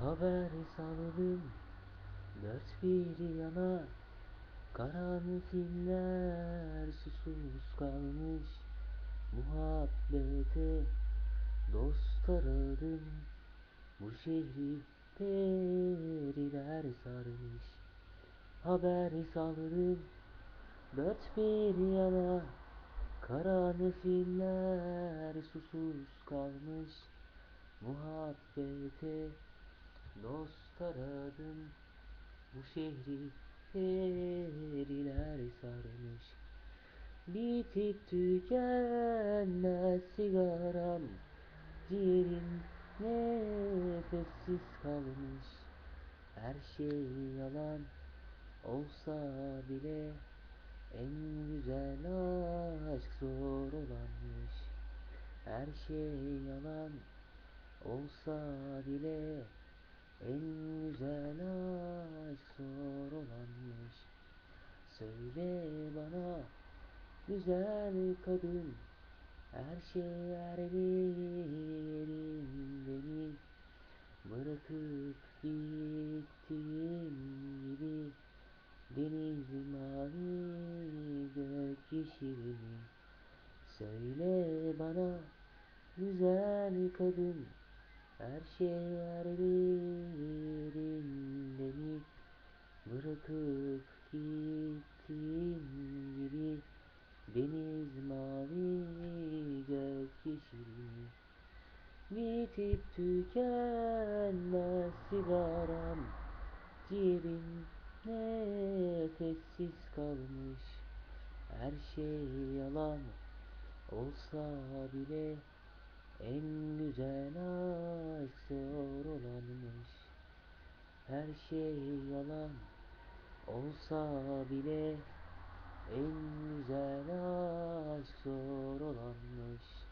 Haber saldım dört bir yana Karanfiller susuz kalmış. Muhabbete dost aradım Bu şehri periler sarmış. Haber saldım dört bir yana Karanfiller susuz kalmış. Muhabbete dost aradım Bu şehri periler sarmış. Bitip tükenmez sigaram. Ciğerim nefessiz kalmış. Her şey yalan olsa bile En güzel aşk zor olanmış. Her şey yalan olsa bile En güzel aşk zor olanmış. Söyle bana güzel kadın Her şey yerlerinde mi? Bırakıp gittiğin gibi Deniz mavi gök yeşil mi Söyle bana güzel kadın Her şey yerlerinde mi Bırakıp gittiğin gibi Deniz mavi gök yeşil Bitip tükenmez sigaram Ciğerim nefessiz kalmış. Her şey yalan olsa bile En güzel aşk zor olanmış Her şey yalan olsa bile En güzel aşk zor olanmış